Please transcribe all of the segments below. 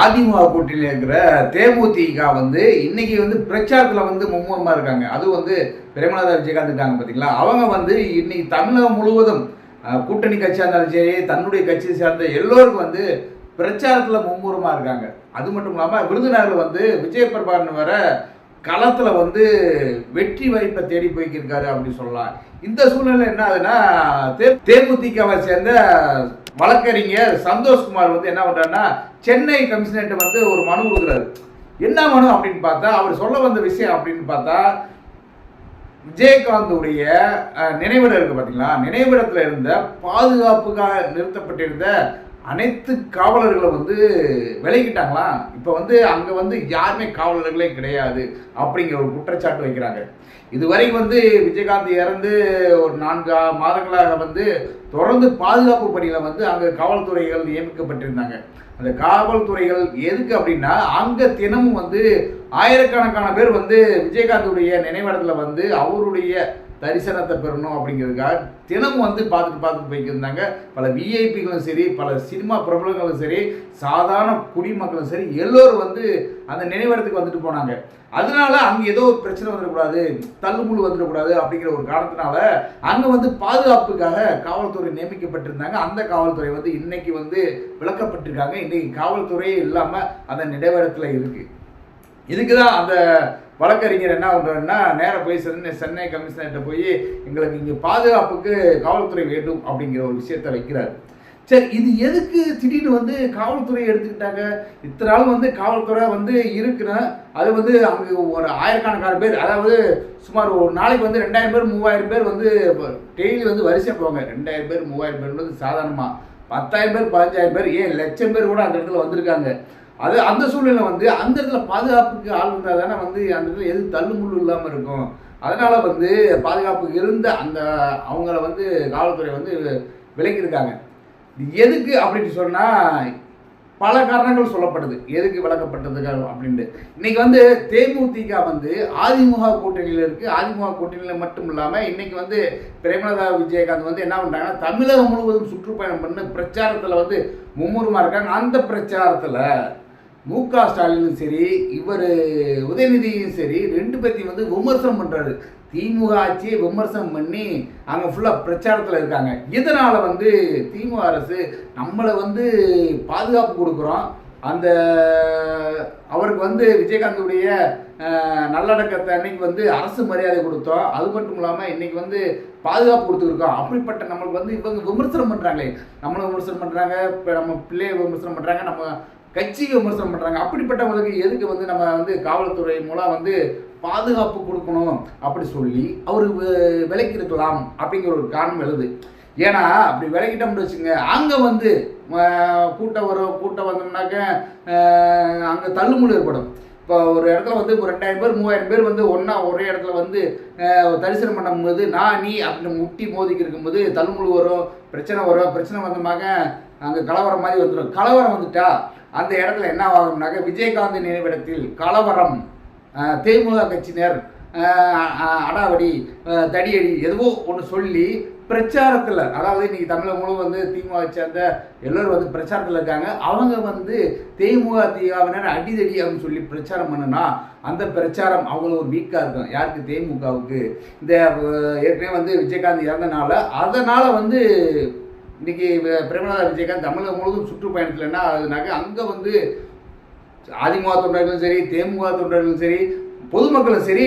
அதிமுக கூட்டணியில் இருக்கிற தேமுதிக வந்து இன்னைக்கு வந்து பிரச்சாரத்தில் வந்து மும்முரமாக இருக்காங்க. அது வந்து பிரேமநாதர் விஜயகாந்த் இருக்காங்க பார்த்தீங்களா அவங்க வந்து இன்னைக்கு தமிழகம் முழுவதும் கூட்டணி கட்சியாக இருந்தாலும் சரி தன்னுடைய கட்சியை சேர்ந்த எல்லோருக்கும் வந்து பிரச்சாரத்தில் மும்முரமாக இருக்காங்க. அது மட்டும் இல்லாமல் விருதுநகரில் வந்து விஜய பிரபாகரன் வர களத்தில் வந்து வெற்றி வாய்ப்பை தேடி போய்க்கிருக்காரு அப்படின்னு சொல்லலாம். இந்த சூழ்நிலை என்ன ஆகுதுன்னா தே- தேமுதிகவை சேர்ந்த வழக்கறிஞர் சந்தோஷ்குமார் வந்து என்ன பண்ணுறாருன்னா சென்னை கமிஷனர்கிட்ட வந்து ஒரு மனு கொடுக்குறாரு. என்ன மனு அப்படின்னு பார்த்தா அவர் சொல்ல வந்த விஷயம் அப்படின்னு பார்த்தா விஜயகாந்துடைய நினைவிடம் இருக்கு பார்த்தீங்களா நினைவிடத்தில் இருந்த பாதுகாப்புக்காக நிறுத்தப்பட்டிருந்த அனைத்து காவலர்களும் வந்து விலகிட்டாங்களா இப்போ வந்து அங்கே வந்து யாருமே காவலர்களே கிடையாது அப்படிங்கிற ஒரு குற்றச்சாட்டு வைக்கிறாங்க. இதுவரை வந்து விஜயகாந்த் இறந்து ஒரு நான்கு மாதங்களாக வந்து தொடர்ந்து பாதுகாப்பு பணியில் வந்து அங்கே காவல்துறைகள் நியமிக்கப்பட்டிருந்தாங்க. அந்த காவல்துறைகள் எதுக்கு அப்படின்னா அங்கே தினமும் வந்து ஆயிரக்கணக்கான பேர் வந்து விஜயகாந்துடைய நினைவிடத்தில் வந்து அவருடைய தரிசனத்தை பெறணும் அப்படிங்கிறதுக்காக தினமும் வந்து பார்த்துட்டு பார்த்துட்டு போய்க்கிருந்தாங்க பல விஐபிகளும் சரி பல சினிமா பிரபலங்களும் சரி சாதாரண குடிமக்களும் சரி எல்லோரும் வந்து அந்த நினைவிடத்துக்கு வந்துட்டு போனாங்க. அதனால அங்கே ஏதோ ஒரு பிரச்சனை வந்துடக்கூடாது தள்ளுமுள்ளு வந்துடக்கூடாது அப்படிங்கிற ஒரு காரணத்தினால அங்கே வந்து பாதுகாப்புக்காக காவல்துறை நியமிக்கப்பட்டிருந்தாங்க. அந்த காவல்துறை வந்து இன்னைக்கு வந்து விளக்கப்பட்டிருக்காங்க. இன்னைக்கு காவல்துறையே இல்லாமல் அந்த நினைவிடத்தில் இருக்குது இதுக்கு தான் அந்த வழக்கறிஞர் என்ன பண்ணுறாருன்னா நேராக போய் சென்னை சென்னை கமிஷனர்கிட்ட போய் எங்களுக்கு இங்கே பாதுகாப்புக்கு காவல்துறை வேண்டும் அப்படிங்கிற ஒரு விஷயத்த வைக்கிறார். சரி இது எதுக்கு திடீர்னு வந்து காவல்துறை எடுத்துக்கிட்டாங்க? இத்தனை நாள் வந்து காவல்துறை வந்து இருக்குன்னா அது வந்து அங்கே ஒரு ஆயிரக்கணக்கான பேர் அதாவது சுமார் ஒரு நாளைக்கு வந்து ரெண்டாயிரம் பேர் மூவாயிரம் பேர் வந்து டெய்லி வந்து வரிசை போவாங்க. ரெண்டாயிரம் பேர் மூவாயிரம் பேர் வந்து சாதாரணமாக பத்தாயிரம் பேர் பதினஞ்சாயிரம் பேர் ஏன் லட்சம் பேர் கூட அந்த இடத்துல வந்திருக்காங்க. அது அந்த சூழ்நிலை வந்து அந்த இடத்துல பாதுகாப்புக்கு ஆள் இருந்தால் தானே வந்து அந்த இடத்துல எது தள்ளுமுள்ளு இல்லாமல் இருக்கும். அதனால் வந்து பாதுகாப்பு இருந்த அந்த அவங்கள வந்து காவல்துறை வந்து விலக்கியிருக்காங்க. எதுக்கு அப்படின்னு சொன்னால் பல காரணங்கள் சொல்லப்படுது. எதுக்கு விளக்கப்பட்டதுக்கு அப்படின்ட்டு. இன்னைக்கு வந்து தேமுதிக வந்து அதிமுக கூட்டணியில் இருக்கு. அதிமுக கூட்டணியில் மட்டும் இல்லாமல் இன்னைக்கு வந்து பிரேமலதா விஜயகாந்த் வந்து என்ன பண்ணுறாங்கன்னா தமிழகம் முழுவதும் சுற்றுப்பயணம் பண்ண பிரச்சாரத்தில் வந்து மும்முரமாக இருக்காங்க. அந்த பிரச்சாரத்தில் மு க ஸ்டாலினும் சரி இவர் உதயநிதியும் சரி ரெண்டு பேர்த்தையும் வந்து விமர்சனம் பண்ணுறாரு திமுக ஆட்சியை விமர்சனம் பண்ணி அங்கே ஃபுல்லாக பிரச்சாரத்தில் இருக்காங்க. இதனால் வந்து திமுக அரசு நம்மளை வந்து பாதுகாப்பு கொடுக்குறோம்? அந்த அவருக்கு வந்து விஜயகாந்துடைய நல்லடக்கத்தை அன்னைக்கு வந்து அரசு மரியாதை கொடுத்தோம். அது மட்டும் இல்லாமல் இன்னைக்கு வந்து பாதுகாப்பு கொடுத்துருக்கோம். அப்படிப்பட்ட நம்மளுக்கு வந்து இவங்க விமர்சனம் பண்ணுறாங்களே நம்மளை விமர்சனம் பண்ணுறாங்க இப்போ நம்ம பிள்ளையை விமர்சனம் பண்ணுறாங்க நம்ம கட்சிக்கு விமர்சனம் பண்ணுறாங்க அப்படிப்பட்டவங்களுக்கு எதுக்கு வந்து நம்ம வந்து காவல்துறை மூலம் வந்து பாதுகாப்பு கொடுக்கணும் அப்படி சொல்லி அவர் விலைக்கு இருக்கலாம் அப்படிங்கிற ஒரு காரணம் எழுது. ஏன்னா அப்படி விலகிட்டோம்னு வச்சுங்க அங்கே வந்து கூட்டம் வரும். கூட்டம் வந்தோம்னாக்க அங்கே தள்ளுமுள் ஏற்படும். இப்போ ஒரு இடத்துல வந்து ஒரு ரெண்டாயிரம் பேர் மூவாயிரம் பேர் வந்து ஒன்றா ஒரே இடத்துல வந்து தரிசனம் பண்ணும்போது நான் நீ அப்படின்னு முட்டி மோதிக்கு இருக்கும்போது தள்ளுமுள் வரும் பிரச்சனை வரும். பிரச்சனை வந்தமாக அங்கே கலவரம் மாதிரி வந்துடும் கலவரம் வந்துட்டா அந்த இடத்துல என்ன ஆகும்னாக்க விஜயகாந்த் நினைவிடத்தில் கலவரம் திமுக கட்சியினர் அடாவடி தடியடி எதுவோ ஒன்று சொல்லி பிரச்சாரத்தில் அதாவது இன்னைக்கு தமிழக முழு வந்து திமுக சேர்ந்த எல்லோரும் வந்து பிரச்சாரத்தில் இருக்காங்க. அவங்க வந்து தேமுக திமுகவினர் அடிதடி அப்படின்னு சொல்லி பிரச்சாரம் பண்ணுனா அந்த பிரச்சாரம் அவ்வளோ ஒரு வீக்காக இருக்கும். யாருக்கு? தேமுகவுக்கு. இந்த ஏற்கனவே வந்து விஜயகாந்த் இறந்தனால. அதனால் வந்து இன்னைக்கு வி- விஜயகாந்த் தமிழகம் முழுவதும் சுற்றுப்பயணத்தில் என்ன அங்கே வந்து அதிமுக தொண்டர்களும் சரி தேமுக தொண்டர்களும் சரி பொதுமக்களும் சரி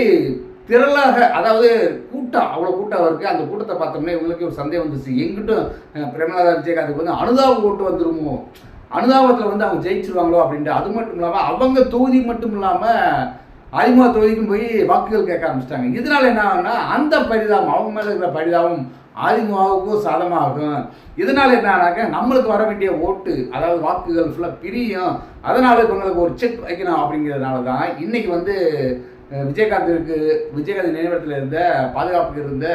திரளாக அதாவது கூட்டம் அவ்வளோ கூட்டம் இருக்குது அந்த கூட்டத்தை பார்த்தோம்னா இவங்களுக்கு ஒரு சந்தேகம் வந்துச்சு எங்கிட்டும் அஹ், விஜயகாந்துக்கு வந்து அனுதாபம் ஓட்டு வந்துருமோ? அனுதாபத்தில் வந்து அவங்க ஜெயிச்சிருவாங்களோ அப்படின்ட்டு அது மட்டும் இல்லாமல் அவங்க தொகுதி மட்டும் இல்லாமல் அதிமுக தொகுதிக்கும் போய் வாக்குகள் கேட்க ஆரம்பிச்சிட்டாங்க. இதனால என்ன ஆகுனா அந்த பரிதாபம் அவங்க மேலே இருக்கிற பரிதாபம் அதிமுகவுக்கும் சாதமாகும். இதனால என்னன்னாக்க நம்மளுக்கு வர வேண்டிய ஓட்டு அதாவது வாக்குகள் ஃபுல்லாக பிரியும். அதனால இவங்களுக்கு ஒரு செக் வைக்கணும் அப்படிங்கிறதுனால தான் இன்னைக்கு வந்து விஜயகாந்திற்கு விஜயகாந்த் நினைவிடத்தில் இருந்த பாதுகாப்புக்கு இருந்த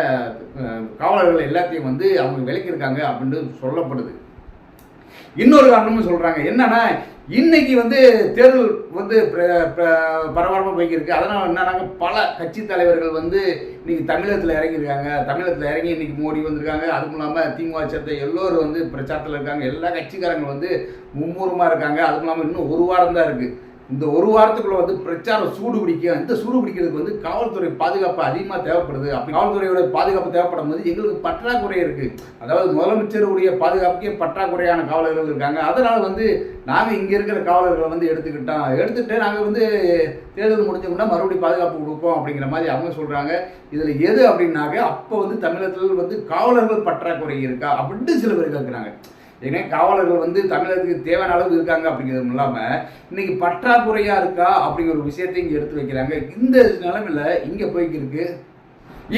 காவலர்கள் எல்லாத்தையும் வந்து அவங்க விலக்கியிருக்காங்க அப்படின்னு சொல்லப்படுது. இன்னொரு காரணமும் சொல்கிறாங்க என்னன்னா இன்னைக்கு வந்து தேர்தல் வந்து பிர- போய்க்கிருக்கு. அதனால் என்னன்னாங்க பல கட்சி தலைவர்கள் வந்து இன்னைக்கு தமிழகத்தில் இறங்கியிருக்காங்க. தமிழகத்தில் இறங்கி இன்னைக்கு மோடி வந்திருக்காங்க. அதுவும் இல்லாமல் திமுக சேர்த்த எல்லோரும் வந்து பிரச்சாரத்தில் இருக்காங்க. எல்லா கட்சிக்காரங்களும் வந்து மும்முரமாக இருக்காங்க. அதுவும் இல்லாமல் இன்னும் ஒரு வாரம் தான் இருக்குது இந்த ஒரு வாரத்துக்குள்ள வந்து பிரச்சாரம் சூடு பிடிக்கும் இந்த சூடு பிடிக்கிறதுக்கு வந்து காவல்துறை பாதுகாப்பு அதிகமாக தேவைப்படுது. அப்படி காவல்துறையோட பாதுகாப்பு தேவைப்படும் போது எங்களுக்கு பற்றாக்குறை இருக்கு. அதாவது முதலமைச்சருடைய பாதுகாப்புக்கே பற்றாக்குறையான காவலர்கள் இருக்காங்க. அதனால வந்து நாங்கள் இங்கே இருக்கிற காவலர்களை வந்து எடுத்துக்கிட்டோம் எடுத்துட்டு நாங்கள் வந்து தேர்தல் முடிஞ்சோம்னா மறுபடியும் பாதுகாப்பு கொடுப்போம் அப்படிங்கிற மாதிரி அவங்க சொல்றாங்க. இதில் எது அப்படின்னாக்க அப்போ வந்து தமிழகத்தில் வந்து காவலர்கள் பற்றாக்குறை இருக்கா? அப்படின்ட்டு சில பேர் கேட்குறாங்க ஏன்னா காவலர்கள் வந்து தமிழகத்துக்கு தேவையான அளவு இருக்காங்க அப்படிங்கிறது இல்லாமல் இன்னைக்கு பற்றாக்குறையா இருக்கா அப்படிங்கிற ஒரு விஷயத்தை இங்கே எடுத்து வைக்கிறாங்க. இந்த நிலமையில் இங்கே போய்க்கிருக்கு.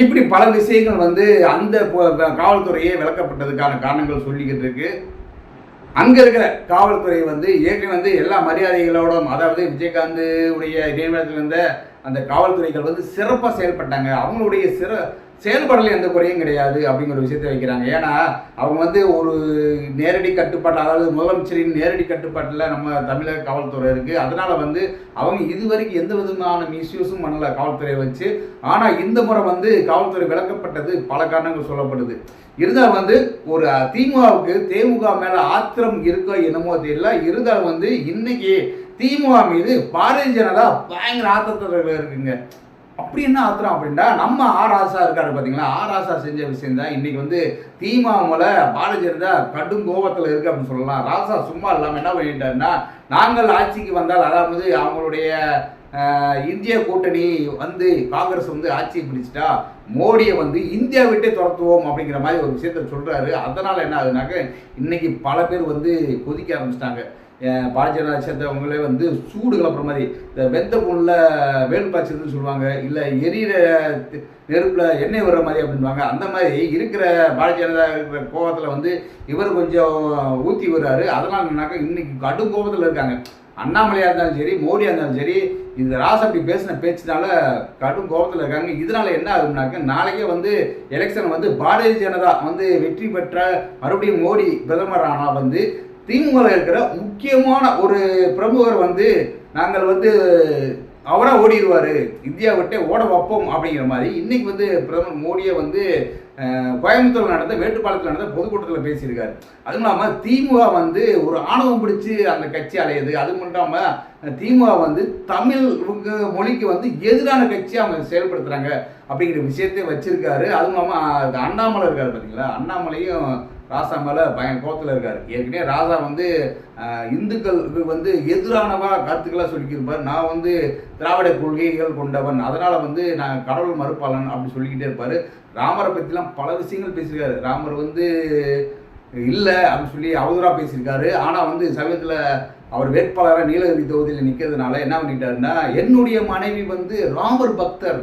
இப்படி பல விஷயங்கள் வந்து அந்த காவல்துறையே விளக்கப்பட்டதுக்கான காரணங்கள் சொல்லிக்கிட்டு இருக்கு. அங்க இருக்கிற காவல்துறை வந்து ஏற்கனவே வந்து எல்லா மரியாதைகளோடும் அதாவது விஜயகாந்த் உடைய நியமனத்தில் இருந்த அந்த காவல்துறைகள் வந்து சிறப்பாக செயல்பட்டாங்க. அவங்களுடைய சிற செயல்படல எந்த குறையும் கிடையாது அப்படிங்கிற விஷயத்தை வைக்கிறாங்க. ஏன்னா அவங்க வந்து ஒரு நேரடி கட்டுப்பாடு அதாவது முதலமைச்சரின் நேரடி கட்டுப்பாட்டில் நம்ம தமிழக காவல்துறை இருக்குது அதனால் வந்து அவங்க இதுவரைக்கும் எந்த விதமான மிஸ்யூஸும் பண்ணல காவல்துறையை வச்சு. ஆனால் இந்த முறை வந்து காவல்துறை விளக்கப்பட்டது பல காரணங்கள் சொல்லப்படுது. இருந்தால் வந்து ஒரு திமுகவுக்கு தேமுக மேலே ஆத்திரம் இருக்கோ என்னமோ தெரியல. இருந்தால் வந்து இன்னைக்கு திமுக மீது பாரதிய ஜனதா பயங்கர ஆத்திரத்தில் இருக்குங்க. அப்படி என்ன ஆத்திரம் அப்படின்னா நம்ம ஆர் ஆசா இருக்காரு பார்த்தீங்களா ஆர் ஆசா செஞ்ச விஷயம் தான் இன்னைக்கு வந்து திமுக பாரதிய ஜனதா கடும் கோபத்தில் இருக்கு அப்படின்னு சொல்லலாம். ராசா சும்மா இல்லாமல் என்ன பண்ணிட்டாருன்னா நாங்கள் ஆட்சிக்கு வந்தால் அதாவது அவங்களுடைய இந்திய கூட்டணி வந்து காங்கிரஸ் வந்து ஆட்சியை பிடிச்சிட்டா மோடியை வந்து இந்தியா விட்டே துரத்துவோம் அப்படிங்கிற மாதிரி ஒரு விஷயத்த சொல்கிறாரு அதனால் என்ன ஆகுதுனாக்க இன்னைக்கு பல பேர் வந்து கொதிக்க ஆரம்பிச்சிட்டாங்க. பாரதிய சேர்ந்தவங்களே வந்து சூடு கிளப்புற மாதிரி இந்த வெந்த புண்ணில் வேல் பாய்ச்சதுன்னு சொல்லுவாங்க இல்லை எரியிற நெருப்பில் எண்ணெய் வர்ற மாதிரி அப்படின்வாங்க அந்த மாதிரி இருக்கிற பாரதிய ஜனதா இருக்கிற கோபத்தில் வந்து இவர் கொஞ்சம் ஊற்றி வர்றாரு அதெல்லாம் என்னன்னாக்கா இன்னைக்கு கடும் கோபத்தில் இருக்காங்க. அண்ணாமலையாக இருந்தாலும் சரி மோடியாக இருந்தாலும் சரி இந்த ராசா அப்படி பேசின பேச்சுனால கடும் கோபத்தில் இருக்காங்க. இதனால என்ன ஆகும்னாக்க நாளைக்கே வந்து எலெக்ஷன் வந்து பாரதிய ஜனதா வந்து வெற்றி பெற்ற மறுபடியும் மோடி பிரதமர் ஆனால் வந்து திமுகவில் இருக்கிற முக்கியமான ஒரு பிரமுகர் வந்து நாங்கள் வந்து அவராக ஓடிடுவார். இந்தியா விட்டே ஓட வைப்போம் அப்படிங்கிற மாதிரி. இன்னைக்கு வந்து பிரதமர் மோடியை வந்து கோயம்புத்தூர் நடந்த மேட்டுப்பாளையத்தில் நடந்த பொதுக்கூட்டத்தில் பேசியிருக்காரு. அதுவும் இல்லாமல் திமுக வந்து ஒரு ஆணவம் பிடிச்சி அந்த கட்சி அலையுது. அது மட்டும் இல்லாமல் திமுக வந்து தமிழ் மொழிக்கு வந்து எதிரான கட்சி அவங்க செயல்படுத்துகிறாங்க அப்படிங்கிற விஷயத்தை வச்சிருக்காரு. அதுவும் இல்லாமல் அண்ணாமலை இருக்காரு பார்த்தீங்களா அண்ணாமலையும் ராசா மேலே பயன் கோத்தில் இருக்கார். ஏற்கனவே ராசா வந்து இந்துக்கள் இந்துக்களுக்கு வந்து எதிரானவா கருத்துக்களாக சொல்லிக்கிருப்பார். நான் வந்து திராவிட கொள்கைகள் கொண்டவன். அதனால் வந்து நான் கடவுள் மறுப்பாளன் அப்படின்னு சொல்லிக்கிட்டே இருப்பார். ராமரை பற்றிலாம் பல விஷயங்கள் பேசியிருக்காரு. ராமர் வந்து இல்லை அப்படின்னு சொல்லி அவதூறாக பேசியிருக்காரு. ஆனால் வந்து சமயத்தில் அவர் வேட்பாளராக நீலகிரி தொகுதியில் நிற்கிறதுனால என்ன பண்ணிட்டாருன்னா என்னுடைய மனைவி வந்து ராமர் பக்தர்.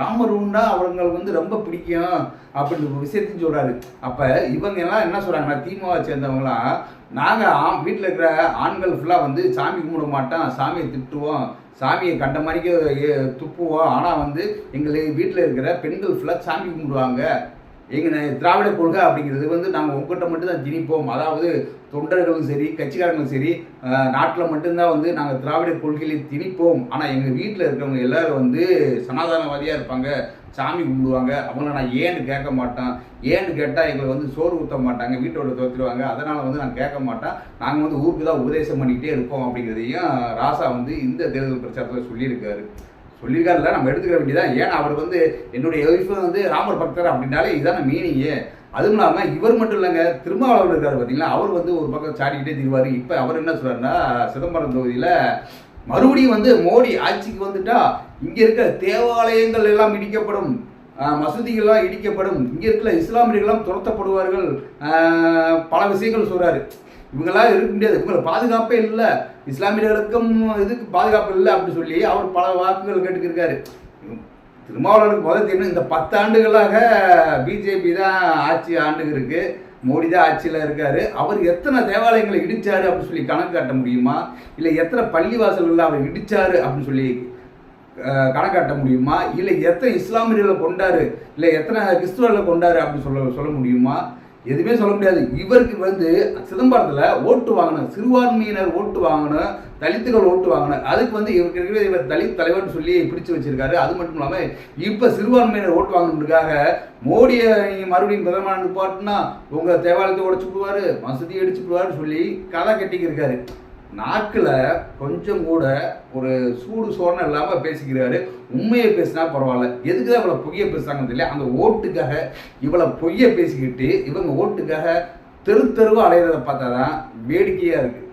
ராமர் உண்டா? அவங்களுக்கு வந்து ரொம்ப பிடிக்கும் அப்படின்ற ஒரு விஷயத்தையும் சொல்றாரு. அப்ப இவங்க எல்லாம் என்ன சொல்றாங்கன்னா திமுக சேர்ந்தவங்களாம் நாங்க ஆம் வீட்டில் இருக்கிற ஆண்கள் ஃபுல்லா வந்து சாமி கும்பிட மாட்டோம் சாமியை திட்டுவோம் சாமியை கண்ட மாதிரிக்கு துப்புவோம். ஆனா வந்து எங்களுக்கு வீட்டில் இருக்கிற பெண்கள் ஃபுல்லா சாமி கும்பிடுவாங்க. எங்கள் திராவிட கொள்கை அப்படிங்கிறது வந்து நாங்கள் உங்ககிட்ட மட்டும் தான் திணிப்போம். அதாவது தொண்டர்களும் சரி கட்சிக்காரங்களும் சரி நாட்டில் மட்டும்தான் வந்து நாங்கள் திராவிட கொள்கையிலே திணிப்போம். ஆனால் எங்கள் வீட்டில் இருக்கிறவங்க எல்லோரும் வந்து சமாதானவாதியாக இருப்பாங்க. சாமி கும்பிடுவாங்க. அவங்கள நான் ஏன்னு கேட்க மாட்டேன். ஏன்னு கேட்டால் எங்களை வந்து சோறு ஊற்ற மாட்டாங்க. வீட்டோட துரத்திடுவாங்க. அதனால் வந்து நான் கேட்க மாட்டேன். நாங்கள் வந்து ஊருக்கு தான் உபதேசம் பண்ணிக்கிட்டே இருப்போம் அப்படிங்கிறதையும் ராசா வந்து இந்த தேர்தல் பிரச்சாரத்தில் சொல்லியிருக்காரு. சொல்லியிருக்காருல நம்ம எடுத்துக்க வேண்டியதான் ஏன்னா அவர் வந்து என்னுடைய ஒய்ஃப் வந்து ராமர் பக்தர் அப்படின்னாலே இதான மீனிங்கு அதுவும் இல்லாமல் இவர் மட்டும் இல்லைங்க திருமாவளவன் இருக்கார் பார்த்தீங்களா அவர் வந்து ஒரு பக்கம் சாடிக்கிட்டே திருவார். இப்போ அவர் என்ன சொல்கிறாருன்னா சிதம்பரம் தொகுதியில் மறுபடியும் வந்து மோடி ஆட்சிக்கு வந்துட்டா இங்கே இருக்கிற தேவாலயங்கள் எல்லாம் இடிக்கப்படும் மசூதிகள்லாம் இடிக்கப்படும் இங்கே இருக்கிற இஸ்லாமியர்கள்லாம் துரத்தப்படுவார்கள் பல விஷயங்கள் சொல்கிறாரு இவங்களாம் இருக்க முடியாது. இவங்களை பாதுகாப்பே இல்லை. இஸ்லாமியர்களுக்கும் இதுக்கு பாதுகாப்பு இல்லை அப்படின்னு சொல்லி அவர் பல வாக்குகள் கேட்டுக்கிருக்காரு. திருமாவளவனுக்கு முதல் தெரியும் இந்த பத்தாண்டுகளாக பிஜேபி தான் ஆட்சி ஆண்டுக்கு இருக்கு மோடி தான் ஆட்சியில் இருக்காரு. அவர் எத்தனை தேவாலயங்களை இடிச்சாரு அப்படின்னு சொல்லி கணக்கு காட்ட முடியுமா? இல்லை எத்தனை பள்ளிவாசல்களில் அவர் இடிச்சாரு அப்படின்னு சொல்லி கணக்காட்ட முடியுமா? இல்லை எத்தனை இஸ்லாமியர்களை கொண்டாரு? இல்லை எத்தனை கிறிஸ்துவர்களை கொண்டாரு அப்படின்னு சொல்ல சொல்ல முடியுமா? எதுவுமே சொல்ல முடியாது. இவருக்கு வந்து சிதம்பரத்தில் ஓட்டு வாங்கணும் சிறுபான்மையினர் ஓட்டு வாங்கணும் தலித்துகள் ஓட்டு வாங்கணும் அதுக்கு வந்து இவருக்கு இருக்கிற இவர் தலித் தலைவர்னு சொல்லி பிடிச்சு வச்சிருக்காரு. அது மட்டும் இல்லாமல் இப்போ சிறுபான்மையினர் ஓட்டு வாங்கணுன்றதுக்காக மோடியை மறுபடியும் பிரதமர் போட்டுனா உங்கள் தேவாலயத்தை உடச்சு விடுவாரு மசூதி அடிச்சு விடுவாருன்னு சொல்லி கதை கட்டிக்கிருக்காரு. நாக்கில் கொஞ்சம் கூட ஒரு சூடு சோரணம் இல்லாமல் பேசிக்கிறாரு. உண்மையை பேசினா பரவாயில்ல. எதுக்கு தான் இவ்வளோ பொய்யை பேசுகிறாங்கன்னு தெரியல. அந்த ஓட்டுக்காக இவ்வளோ பொய்யை பேசிக்கிட்டு இவங்க ஓட்டுக்காக தெரு தெருவாக அலையிறத பார்த்தா தான் வேடிக்கையாக இருக்குது